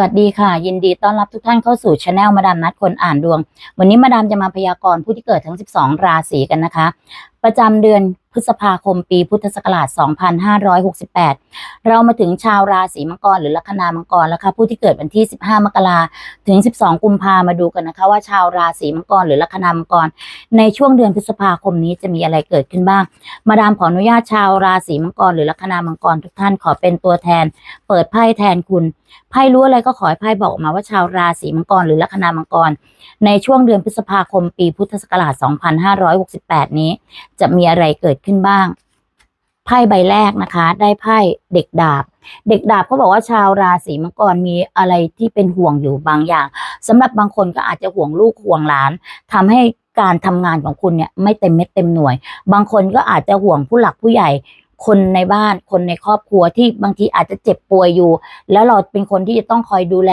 สวัสดีค่ะ ยินดีต้อนรับทุกท่านเข้าสู่ช anel มาดามนัดคนอ่านดวง วันนี้มาดามจะมาพยากรณ์ผู้ที่เกิดทั้ง 12 ราศีกันนะคะประจำเดือนพฤษภาคมปีพุทธศักราช 2568 เรามาถึงชาวราศีมังกรหรือลัคนามังกรแล้วค่ะผู้ที่เกิดวันที่ 15 มกราถึง 12 กุมภามาดูกันนะคะ ว่าชาวราศีมังกรหรือลัคนามังกร ในช่วงเดือนพฤษภาคมนี้จะมีอะไรเกิดขึ้นบ้าง มาดามขออนุญาตชาวราศีมังกรหรือลัคนามังกรทุกท่านขอเป็นตัวแทน เปิดไพ่แทนคุณไพ่รู้อะไรก็ขอให้ไพ่บอกออกมาว่าชาวราศีมังกรหรือลัคนามังกร ในช่วงเดือนพฤษภาคมปีพุทธศักราช 2568 นี้จะมีอะไรเกิดขึ้นบ้าง ไพ่ใบแรกนะคะ ได้ไพ่เด็กดาบ เด็กดาบเขาบอกว่าชาวราศีมังกรมีอะไรที่เป็นห่วงอยู่บางอย่างสำหรับบางคนก็อาจจะห่วงลูกห่วงหลานทำให้การทำงานของคุณเนี่ยไม่เต็มเม็ดเต็มหน่วย บางคนก็อาจจะห่วงผู้หลักผู้ใหญ่คนในบ้านคนในครอบครัวที่บางทีอาจจะเจ็บป่วยอยู่ แล้วเราเป็นคนที่จะต้องคอยดูแล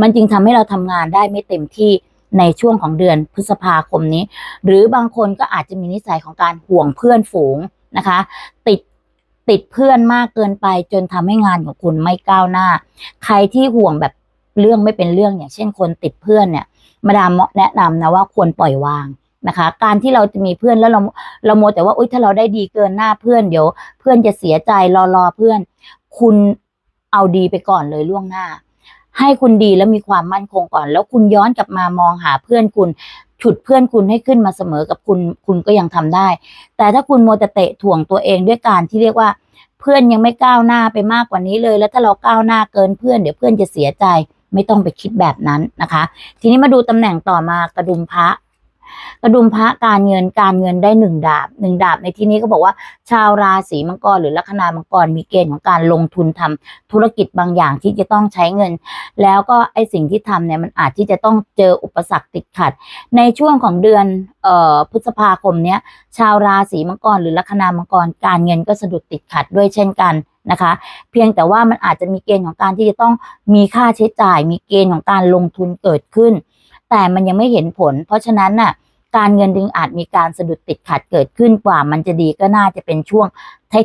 มันจึงทำให้เราทำงานได้ไม่เต็มที่ ในช่วงของเดือนพฤษภาคมนี้ หรือบางคนก็อาจจะมีนิสัยของการห่วงเพื่อนฝูงนะคะ ติดติดเพื่อนมากเกินไปจนทำให้งานของคุณไม่ก้าวหน้า ใครที่ห่วงแบบเรื่องไม่เป็นเรื่องอย่างเช่นคนติดเพื่อนเนี่ย มาดามแนะนำนะว่าควรปล่อยวางนะคะ การที่เราจะมีเพื่อนแล้วเราเราโมแต่ว่าอุ้ยถ้าเราได้ดีเกินหน้าเพื่อนเดี๋ยว เพื่อนจะเสียใจรอรอเพื่อน คุณเอาดีไปก่อนเลยล่วงหน้า ให้คุณดีแล้วมีความมั่นคงก่อน แล้วคุณย้อนกลับมามองหาเพื่อนคุณ ฉุดเพื่อนคุณให้ขึ้นมาเสมอกับคุณคุณก็ยังทำได้ แต่ถ้าคุณโมแต่เตะถ่วงตัวเองด้วยการที่เรียกว่า เพื่อนยังไม่ก้าวหน้าไปมากกว่านี้เลย แล้วถ้าเราก้าวหน้าเกินเพื่อนเดี๋ยวเพื่อนจะเสียใจ ไม่ต้องไปคิดแบบนั้นนะคะ ทีนี้มาดูตำแหน่งต่อมากระดุมพระ กระดุมพระการเงินการเงินได้หนึ่งดาบหนึ่งดาบในที่นี้ก็บอกว่า ชาวราศีมังกรหรือลัคนามังกรมีเกณฑ์ของการลงทุนทำธุรกิจบางอย่างที่จะต้องใช้เงิน แล้วก็ไอสิ่งที่ทำเนี่ยมันอาจที่จะต้องเจออุปสรรคติดขัด ในช่วงของเดือนเอ่อพฤษภาคมเนี้ยชาวราศีมังกรหรือลัคนามังกรการเงินก็สะดุดติดขัดด้วยเช่นกันนะคะ เพียงแต่ว่ามันอาจจะมีเกณฑ์ของการที่จะต้องมีค่าใช้จ่าย มีเกณฑ์ของการลงทุนเกิดขึ้น แต่มันยังไม่เห็นผล เพราะฉะนั้นน่ะ การเงินดึงอาจมีการสะดุดติดขัดเกิดขึ้นกว่า มันจะดีก็น่าจะเป็นช่วง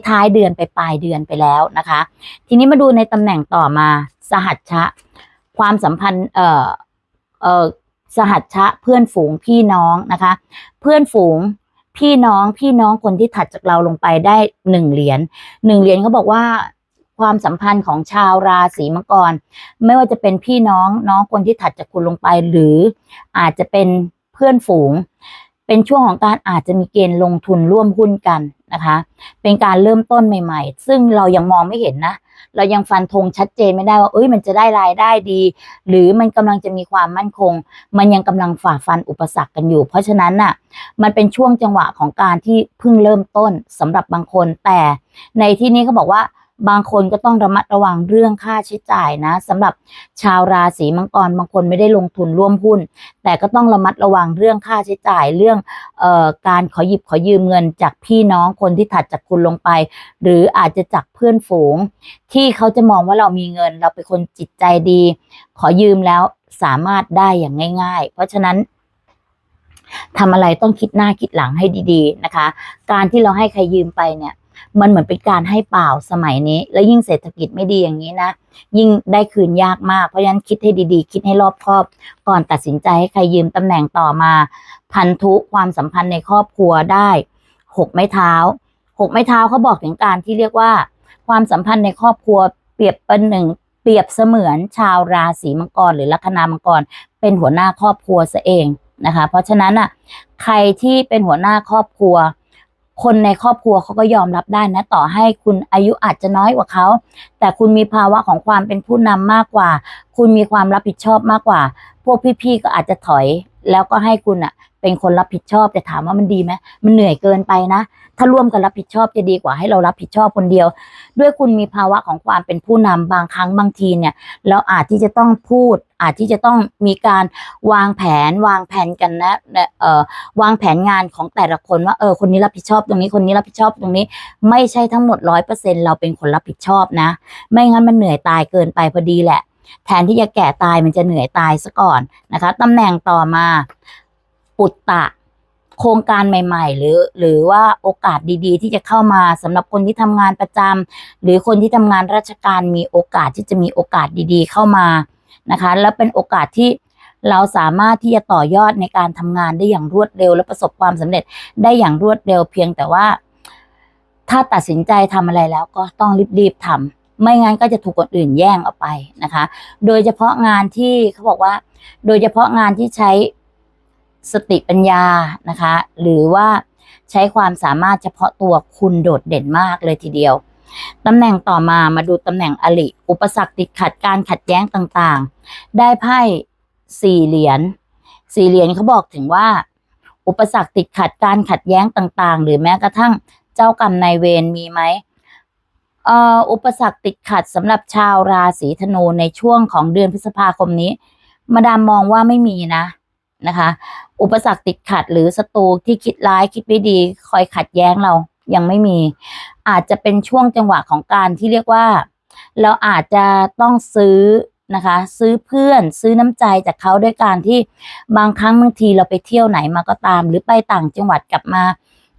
ท้ายๆเดือนไปปลายเดือนไปแล้วนะคะ ทีนี้มาดูในตำแหน่งต่อมาสหัชชะ ความสัมพันธ์เอ่อเอ่อสหัชชะเพื่อนฝูงพี่น้องนะคะ เพื่อนฝูงพี่น้องพี่น้องคนที่ถัดจากเราลงไปได้หนึ่งเหรียญหนึ่งเหรียญเขาบอกว่าความสัมพันธ์ของชาวราศีมังกร ไม่ว่าจะเป็นพี่น้องน้องคนที่ถัดจากคุณลงไป หรืออาจจะเป็น เพื่อนฝูง เป็นช่วงของการอาจจะมีเกณฑ์ลงทุนร่วมหุ้นกันนะคะ เป็นการเริ่มต้นใหม่ ๆ ซึ่งเรายังมองไม่เห็นนะ เรายังฟันธงชัดเจนไม่ได้ว่า เอ้ย มันจะได้รายได้ดี หรือมันกำลังจะมีความมั่นคง มันยังกำลังฝ่าฟันอุปสรรคกันอยู่ เพราะฉะนั้นน่ะ มันเป็นช่วงจังหวะของการที่เพิ่งเริ่มต้นสำหรับบางคน แต่ในที่นี้เขาบอกว่า บางคนก็ต้องระมัดระวังเรื่องค่าใช้จ่ายนะสำหรับชาวราศีมังกรบางคนไม่ได้ลงทุนร่วมหุ้น แต่ก็ต้องระมัดระวังเรื่องค่าใช้จ่ายเรื่องเอ่อการขอหยิบขอยืมเงินจากพี่น้องคนที่ถัดจากคุณลงไป หรืออาจจะจากเพื่อนฝูง ที่เขาจะมองว่าเรามีเงิน เราเป็นคนจิตใจดี ขอยืมแล้วสามารถได้อย่างง่าย ๆ เพราะฉะนั้นทำอะไรต้องคิดหน้าคิดหลังให้ดี ๆ นะคะ การที่เราให้ใครยืมไปเนี่ย มันเหมือนเป็นการให้เปล่าสมัยนี้ แล้วยิ่งเศรษฐกิจไม่ดีอย่างนี้นะ ยิ่งได้คืนยากมาก เพราะฉะนั้นคิดให้ดีๆ คิดให้รอบคอบ ก่อนตัดสินใจให้ใครยืมตำแหน่งต่อมา พันธุความสัมพันธ์ในครอบครัวได้หกไม้เท้าหกไม้เท้าเขาบอกถึงการที่เรียกว่า ความสัมพันธ์ในครอบครัวเปรียบเป็นหนึ่งเปรียบเสมือนชาวราศีมังกร หรือลัคนามังกร เป็นหัวหน้าครอบครัวซะเองนะคะ เพราะฉะนั้นอะใครที่เป็นหัวหน้าครอบครัว คนในครอบครัวเขาก็ยอมรับได้นะต่อให้คุณอายุอาจจะน้อยกว่าเขา แต่คุณมีภาวะของความเป็นผู้นำมากกว่า คุณมีความรับผิดชอบมากกว่า พวกพี่ๆก็อาจจะถอย แล้วก็ให้คุณอะ เป็นคนรับผิดชอบแต่ถามว่ามันดีไหมมันเหนื่อยเกินไปนะ ถ้าร่วมกันรับผิดชอบจะดีกว่าให้เรารับผิดชอบคนเดียว ด้วยคุณมีภาวะของความเป็นผู้นำบางครั้งบางทีเนี่ยเราอาจที่จะต้องพูด อาจที่จะต้องมีการวางแผนวางแผนกันนะเอ่อวางแผนงานของแต่ละคนว่าเออคนนี้รับผิดชอบตรงนี้คนนี้รับผิดชอบตรงนี้ ไม่ใช่ทั้งหมดร้อยเปอร์เซ็นเราเป็นคนรับผิดชอบนะ ไม่งั้นมันเหนื่อยตายเกินไปพอดีแหละแทนที่จะแก่ตายมันจะเหนื่อยตายซะก่อนนะคะตำแหน่งต่อมา ปุตตะ โครงการใหม่ ๆ หรือ หรือว่าโอกาสดีๆ ที่จะเข้ามาสำหรับคนที่ทำงานประจำหรือคนที่ทำงานราชการมีโอกาสที่จะมีโอกาสดีๆ เข้ามานะคะ แล้วเป็นโอกาสที่เราสามารถที่จะต่อยอดในการทำงานได้อย่างรวดเร็ว และประสบความสำเร็จได้อย่างรวดเร็วเพียงแต่ว่า ถ้าตัดสินใจทำอะไรแล้วก็ต้องรีบๆทำไม่งั้นก็จะถูกคนอื่นแย่งเอาไปนะคะ โดยเฉพาะงานที่เขาบอกว่า โดยเฉพาะงานที่ใช้ สติปัญญานะคะ หรือว่าใช้ความสามารถเฉพาะตัวคุณโดดเด่นมากเลยทีเดียวตำแหน่งต่อมามาดูตำแหน่งอลิ อุปสรรคติดขัดการขัดแย้งต่างๆ ได้ไพ่สี่เหรียญสี่เหรียญเขาบอกถึงว่า อุปสรรคติดขัดการขัดแย้งต่างๆ หรือแม้กระทั่งเจ้ากรรมนายเวรมีไหมเอ่ออุปสรรคติดขัดสำหรับชาวราศีธนูในช่วงของเดือนพฤษภาคมนี้ มาดามมองว่าไม่มีนะนะคะ อุปสรรคติดขัด หรือศัตรูที่คิดร้ายคิดไม่ดี คอยขัดแย้งเรายังไม่มี อาจจะเป็นช่วงจังหวะของการที่เรียกว่า เราอาจจะต้องซื้อนะคะ ซื้อเพื่อนซื้อน้ำใจจากเขาด้วยการที่บางครั้งบางทีเราไปเที่ยวไหนมาก็ตาม หรือไปต่างจังหวัดกลับมา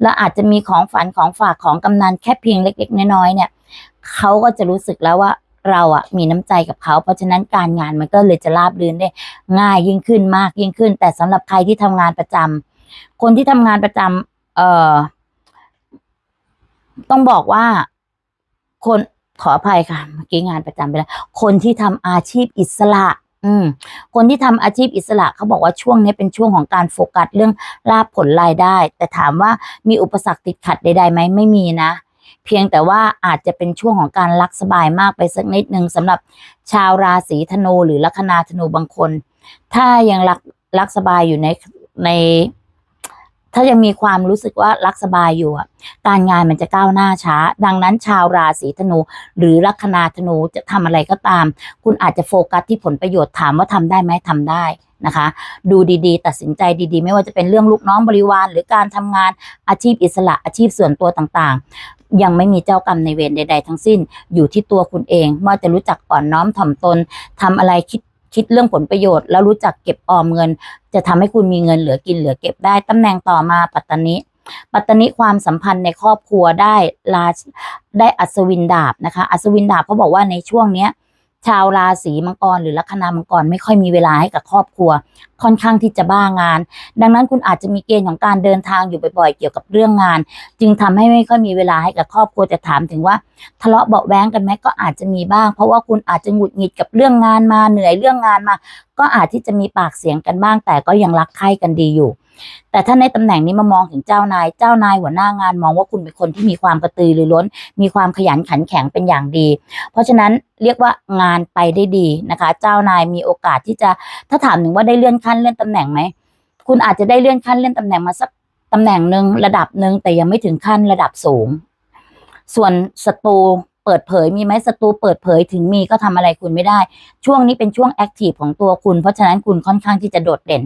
แล้วอาจจะมีของฝันของฝากของกำนันแค่เพียงเล็ก ๆ น้อยๆเนี่ยเขาก็จะรู้สึกแล้วว่า เราอะมีน้ำใจกับเขา เพราะฉะนั้นการงานมันก็เลยจะราบรื่นได้ ง่ายยิ่งขึ้นมากยิ่งขึ้น แต่สำหรับใครที่ทำงานประจำคนที่ทำงานประจำเอ่อ ต้องบอกว่าคนขออภัยค่ะเมื่อกี้งานประจำไปแล้ว คนที่ทำอาชีพอิสระ อืม คนที่ทำอาชีพอิสระเขาบอกว่าช่วงนี้เป็นช่วงของการโฟกัสเรื่องลาบผลรายได้ แต่ถามว่ามีอุปสรรคติดขัดใดๆไหมไม่มีนะ เพียงแต่ว่าอาจจะเป็นช่วงของการรักสบายมากไปสักนิดหนึ่งสำหรับชาวราศีธนูหรือลัคนาธนูบางคน ถ้ายังรักรักสบายอยู่ในใน ถ้ายังมีความรู้สึกว่ารักสบายอยู่อะการงานมันจะก้าวหน้าช้า ดังนั้นชาวราศีธนู หรือลัคนาธนูจะทำอะไรก็ตาม คุณอาจจะโฟกัสที่ผลประโยชน์ถามว่าทำได้ไหมทำได้นะคะ ดูดีๆ ตัดสินใจดีๆ ไม่ว่าจะเป็นเรื่องลูกน้องบริวาร หรือการทำงานอาชีพอิสระอาชีพส่วนตัวต่างๆ ยังไม่มีเจ้ากรรมในเวรใด ๆ ทั้งสิ้น อยู่ที่ตัวคุณเองว่าจะรู้จักอ่อนน้อมถ่อมตนทำอะไรคิดคิดเรื่องผลประโยชน์แล้วรู้จักเก็บออมเงิน จะทำให้คุณมีเงินเหลือกินเหลือเก็บได้ตำแหน่งต่อมาปัตตานิปัตตานิความสัมพันธ์ในครอบครัวได้ลาได้อัศวินดาบนะคะ อัศวินดาบเขาบอกว่าในช่วงเนี้ย ชาวราศีมังกรหรือลัคนามังกรไม่ค่อยมีเวลาให้กับครอบครัว ค่อนข้างที่จะบ้างาน ดังนั้นคุณอาจจะมีเกณฑ์ของการเดินทางอยู่บ่อยๆ เกี่ยวกับเรื่องงาน จึงทำให้ไม่ค่อยมีเวลาให้กับครอบครัวจะถามถึงว่า ทะเลาะเบาแว้งกันไหมก็อาจจะมีบ้าง เพราะว่าคุณอาจจะหงุดหงิดกับเรื่องงานมาเหนื่อยเรื่องงานมา ก็อาจที่จะมีปากเสียงกันบ้าง แต่ก็ยังรักใคร่กันดีอยู่ แต่ถ้าในตำแหน่งนี้มามองถึงเจ้านาย เจ้านายหัวหน้างานมองว่าคุณเป็นคนที่มีความกระตือรือร้น มีความขยันขันแข็งเป็นอย่างดี เพราะฉะนั้นเรียกว่างานไปได้ดีนะคะ เจ้านายมีโอกาสที่จะถ้าถามถึงว่าได้เลื่อนขั้นเลื่อนตำแหน่งไหมคุณอาจจะได้เลื่อนขั้นเลื่อนตำแหน่งมาสักตำแหน่งหนึ่งระดับหนึ่งแต่ยังไม่ถึงขั้นระดับสูง ส่วนศัตรู เปิดเผยมีไหมศัตรูเปิดเผยถึงมีก็ทำอะไรคุณไม่ได้ ช่วงนี้เป็นช่วงแอคทีฟของตัวคุณ เพราะฉะนั้นคุณค่อนข้างที่จะโดดเด่น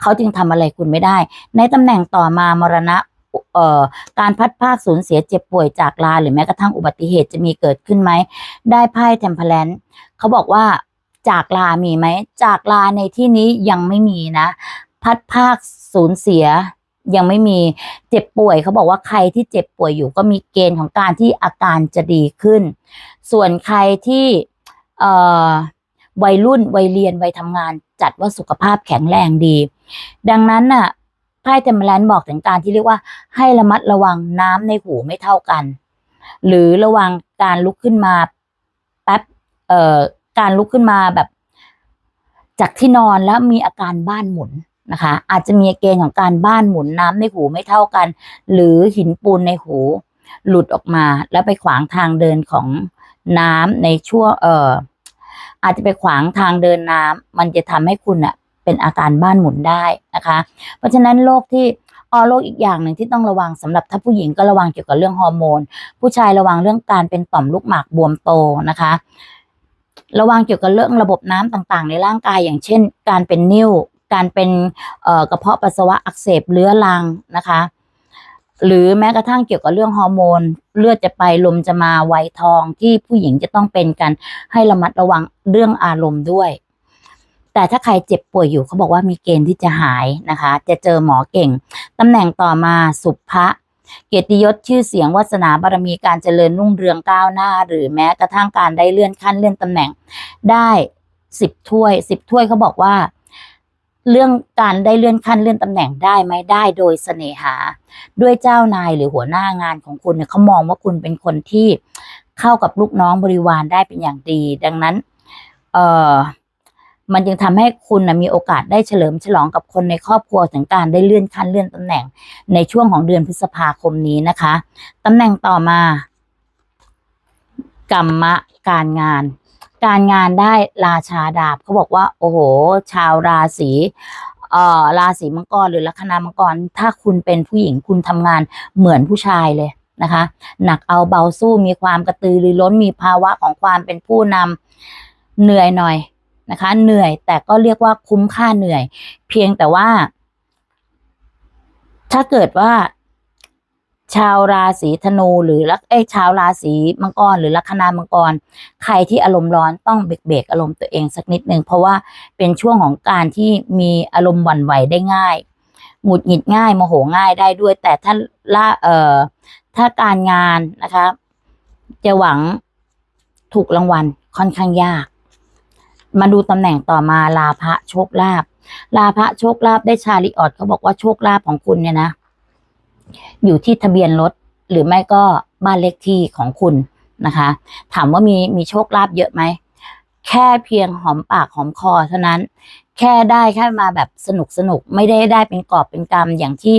เขาจึงทำอะไรคุณไม่ได้ ในตำแหน่งต่อมามรณะเอ่อการพัดภาคสูญเสียเจ็บป่วยจากลา หรือแม้กระทั่งอุบัติเหตุจะมีเกิดขึ้นไหม ได้ไพ่เทมเพลนเขาบอกว่าจากลามีไหม จากลาในที่นี้ยังไม่มีนะ พัดภาคสูญเสีย ยังไม่มีเจ็บป่วยเขาบอกว่าใครที่เจ็บป่วยอยู่ก็มีเกณฑ์ของการที่อาการจะดีขึ้น ส่วนใครที่เอ่อวัยรุ่นวัยเรียนวัยทำงานจัดว่าสุขภาพแข็งแรงดี ดังนั้นน่ะไพ่เทมเพลนบอกถึงการที่เรียกว่าให้ระมัดระวังน้ำในหูไม่เท่ากัน หรือระวังการลุกขึ้นมาแป๊บเอ่อการลุกขึ้นมาแบบ จากที่นอนแล้วมีอาการบ้านหมุน นะคะ อาจจะมีเกณฑ์ของการบ้านหมุนน้ำในหูไม่เท่ากัน หรือหินปูนในหู หลุดออกมาแล้วไปขวางทางเดินของน้ำในช่วงเอ่ออาจจะไปขวางทางเดินน้ำมันจะทำให้คุณอะเป็นอาการบ้านหมุนได้นะคะ เพราะฉะนั้นโรคที่ออโรคอีกอย่างหนึ่งที่ต้องระวังสำหรับถ้าผู้หญิงก็ระวังเกี่ยวกับเรื่องฮอร์โมน ผู้ชายระวังเรื่องการเป็นต่อมลูกหมากบวมโตนะคะ ระวังเกี่ยวกับเรื่องระบบน้ำต่างๆ ในร่างกายอย่างเช่น การเป็นนิ่ว การเป็นกระเพาะปัสสาวะอักเสบเรื้อรังนะคะ หรือแม้กระทั่งเกี่ยวกับเรื่องฮอร์โมน เลือดจะไปลมจะมาไวทองที่ผู้หญิงจะต้องเป็นกันให้ระมัดระวังเรื่องอารมณ์ด้วย แต่ถ้าใครเจ็บป่วยอยู่เขาบอกว่ามีเกณฑ์ที่จะหายนะคะ จะเจอหมอเก่งตำแหน่งต่อมาสุภะเกียรติยศชื่อเสียงวาสนาบารมีการเจริญรุ่งเรืองก้าวหน้า หรือแม้กระทั่งการได้เลื่อนขั้นเลื่อนตำแหน่ง ได้สิบถ้วยสิบถ้วยเขาบอกว่า เรื่องการได้เลื่อนขั้นเลื่อนตำแหน่งได้ไหมได้โดยเสน่หา ด้วยเจ้านายหรือหัวหน้างานของคุณเนี่ยเขามองว่าคุณเป็นคนที่เข้ากับลูกน้องบริวารได้เป็นอย่างดี ดังนั้น เอ่อมันจึงทำให้คุณนะมีโอกาสได้เฉลิมฉลองกับคนในครอบครัวถึงการได้เลื่อนขั้นเลื่อนตำแหน่งในช่วงของเดือนพฤษภาคมนี้นะคะตำแหน่งต่อมากรรมะการงาน การงานได้ราชาดาบเขาบอกว่า โอ้โห ชาวราศีเอ่อราศีมังกรหรือลัคนามังกร ถ้าคุณเป็นผู้หญิงคุณทำงานเหมือนผู้ชายเลยนะคะ หนักเอาเบาสู้มีความกระตือรือร้นมีภาวะของความเป็นผู้นำเหนื่อยหน่อยนะคะ เหนื่อยแต่ก็เรียกว่าคุ้มค่าเหนื่อย เพียงแต่ว่า ถ้าเกิดว่า ชาวราศีธนูหรือลักเอ้ชาวราศีมังกรหรือลัคนามังกร ใครที่อารมณ์ร้อนต้องเบรกเบรกอารมณ์ตัวเองสักนิดหนึ่งเพราะว่าเป็นช่วงของการที่มีอารมณ์หวั่นไหวได้ง่ายหงุดหงิดง่ายโมโหง่ายได้ด้วย แต่ถ้าละเอ่อถ้าการงานนะคะ จะหวังถูกรางวัลค่อนข้างยาก มาดูตำแหน่งต่อมาลาภะโชคลาภลาภะโชคลาภได้ชาลิออดเขาบอกว่าโชคลาภของคุณเนี่ยนะ อยู่ที่ทะเบียนรถหรือไม่ก็บ้านเลขที่ของคุณนะคะ ถามว่ามีมีโชคลาภเยอะไหมแค่เพียงหอมปากหอมคอเท่านั้น แค่ได้แค่มาแบบสนุกสนุกไม่ได้ได้เป็นกอบเป็นกำอย่างที่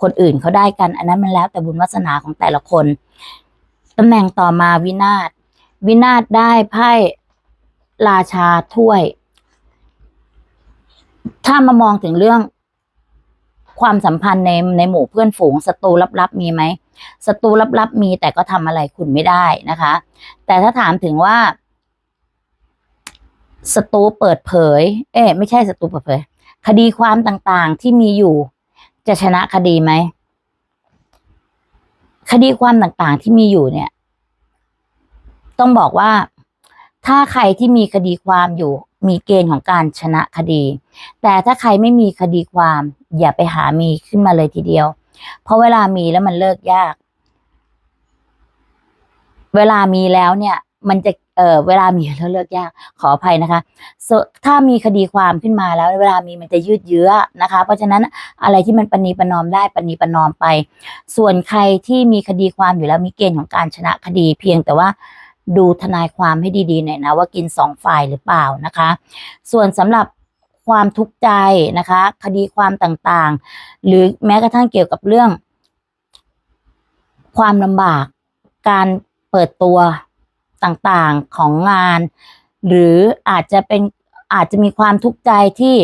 คนอื่นเขาได้กัน อันนั้นมันแล้วแต่บุญวาสนาของแต่ละคนตำแหน่งต่อมาวินาศวินาศได้ไพ่ราชาถ้วย ถ้ามามองถึงเรื่อง ความสัมพันธ์ในในหมู่เพื่อนฝูงศัตรูลับๆมีไหมศัตรูลับๆมีแต่ก็ทำอะไรคุณไม่ได้นะคะ แต่ถ้าถามถึงว่าศัตรูเปิดเผย เอ๊ะไม่ใช่ศัตรูเปิดเผย คดีความต่างๆที่มีอยู่ จะชนะคดีไหมคดีความต่างๆที่มีอยู่เนี่ย ต้องบอกว่าถ้าใครที่มีคดีความอยู่ มีเกณฑ์ของการชนะคดี แต่ถ้าใครไม่มีคดีความ อย่าไปหามีขึ้นมาเลยทีเดียว เพราะเวลามีแล้วมันเลิกยาก เวลามีแล้วเนี่ย มันจะเออเวลามีแล้วเลิกยาก ขออภัยนะคะ ถ้ามีคดีความขึ้นมาแล้ว เวลามีมันจะยืดเยื้อนะคะ เพราะฉะนั้นอะไรที่มันปณีประนอมได้ปณีประนอมไป ส่วนใครที่มีคดีความอยู่แล้วมีเกณฑ์ของการชนะคดี เพียงแต่ว่า ดูทนายความให้ดีๆหน่อยนะว่ากินสองฝ่ายหรือเปล่านะคะ ส่วนสำหรับความทุกข์ใจนะคะ คดีความต่างๆ หรือแม้กระทั่งเกี่ยวกับเรื่อง ความลำบาก การเปิดตัวต่างๆของงาน หรืออาจจะเป็นอาจจะมีความทุกข์ใจที่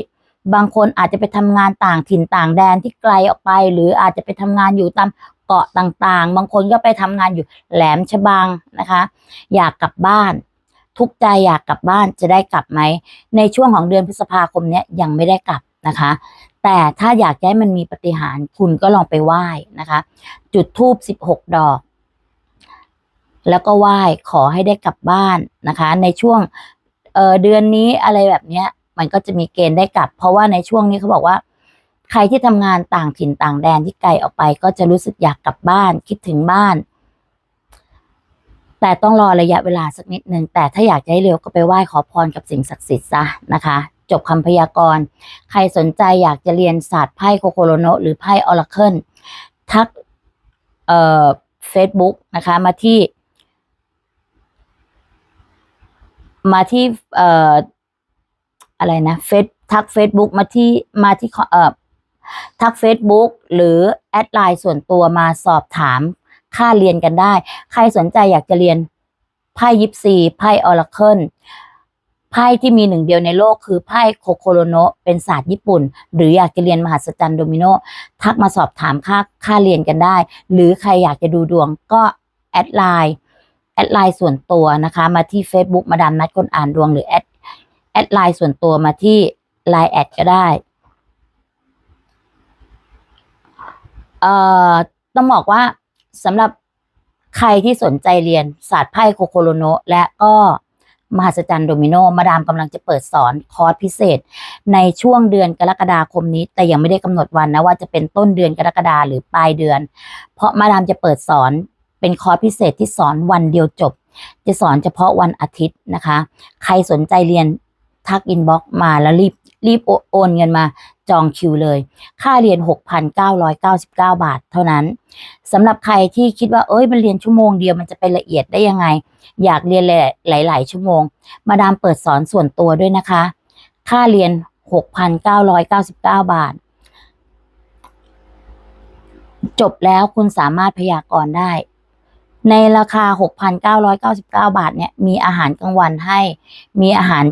บางคนอาจจะไปทำงานต่างถิ่นต่างแดนที่ไกลออกไป หรืออาจจะไปทำงานอยู่ตาม เกาะต่างๆ บางคนก็ไปทำงานอยู่แหลมฉบังนะคะ อยากกลับบ้าน ทุกใจอยากกลับบ้านจะได้กลับไหม ในช่วงของเดือนพฤษภาคมเนี้ยยังไม่ได้กลับนะคะ แต่ถ้าอยากให้มันมีปฏิหารคุณก็ลองไปไหว้นะคะ จุดธูปสิบหกดอก แล้วก็ไหว้ขอให้ได้กลับบ้านนะคะ ในช่วงเเดือนนี้อะไรแบบเนี้ยมันก็จะมีเกณฑ์ได้กลับ เพราะว่าในช่วงนี้เขาบอกว่า ใครที่ทำงานต่างถิ่นต่างแดนที่ไกลออกไป ก็จะรู้สึกอยากกลับบ้าน คิดถึงบ้าน แต่ต้องรอระยะเวลาสักนิดหนึ่งแต่ถ้าอยากจะให้เร็วก็ไปไหว้ขอพรกับสิ่งศักดิ์สิทธิ์ซะนะคะ จบคำพยากรณ์ ใครสนใจอยากจะเรียนศาสตร์ไพ่โคโคโรโนหรือไพ่ออราเคิลทักเอ่อเฟซบุ๊กนะคะ มาที่ มาที่เอ่ออะไรนะเฟซทักเฟซบุ๊กมาที่มาที่เอ่อ ทักเฟซบุ๊กหรือแอดไลน์ส่วนตัวมาสอบถามค่าเรียนกันได้ ใครสนใจอยากจะเรียนไพ่ยิปซีไพ่ออราเคิลไพ่ที่มีหนึ่งเดียวในโลกคือไพ่โคโคโรโนะเป็นศาสตร์ญี่ปุ่น หรืออยากจะเรียนมหัศจรรย์โดมิโนทักมาสอบถามค่าค่าเรียนกันได้ หรือใครอยากจะดูดวงก็แอดไลน์แอดไลน์ส่วนตัวนะคะ มาที่ Facebook มาดามนัดคนอ่านดวงหรือแอดแอดไลน์ส่วนตัวมาที่ Line แอดก็ได้ เอ่อต้องบอกว่าสำหรับใครที่สนใจเรียนศาสตร์ไพ่โคโคโรโนะและก็มหัศจรรย์โดมิโนมาดามกำลังจะเปิดสอนคอร์สพิเศษ ในช่วงเดือนกรกฎาคมนี้ แต่ยังไม่ได้กำหนดวันนะว่าจะเป็นต้นเดือนกรกฎาหรือปลายเดือน เพราะมาดามจะเปิดสอนเป็นคอร์สพิเศษที่สอนวันเดียวจบ จะสอนเฉพาะวันอาทิตย์นะคะ ใครสนใจเรียนทักอินบ็อกมาแล้วรีบรีบโอนเงินมา จองคิวเลย ค่าเรียน 6,999 บาท เท่านั้นสำหรับใครที่คิดว่าเอ้ยมันเรียนชั่วโมงเดียวมันจะไปละเอียดได้ยังไง อยากเรียนหลาย ๆ ชั่วโมง มาดามเปิดสอนส่วนตัวด้วยนะคะ ค่าเรียน 6,999 บาท จบแล้วคุณสามารถพยากรณ์ได้ในราคา 6,999 บาท เนี่ย มีอาหารกลางวันให้ มีอาหาร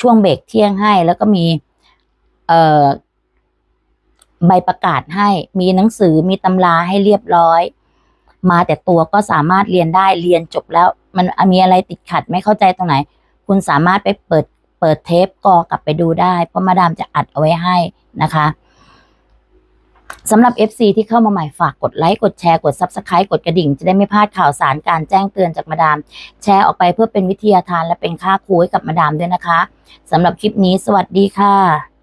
ช่วงเบรกเที่ยงให้ แล้วก็มี เอ่อ ใบประกาศให้มีหนังสือมีตำราให้เรียบร้อย มาแต่ตัวก็สามารถเรียนได้เรียนจบแล้ว มันมีอะไรติดขัดไม่เข้าใจตรงไหน คุณสามารถไปเปิดเปิดเทปกอกลับไปดูได้ เพราะมาดามจะอัดเอาไว้ให้นะคะสำหรับ FC ที่เข้ามาใหม่ฝากกดไลค์ กดแชร์ กด Subscribe กดกระดิ่ง จะได้ไม่พลาดข่าวสารการแจ้งเตือนจากมาดาม แชร์ออกไปเพื่อเป็นวิทยาทานและเป็นค่าครูให้กับมาดามด้วยนะคะสำหรับคลิปนี้สวัสดีค่ะ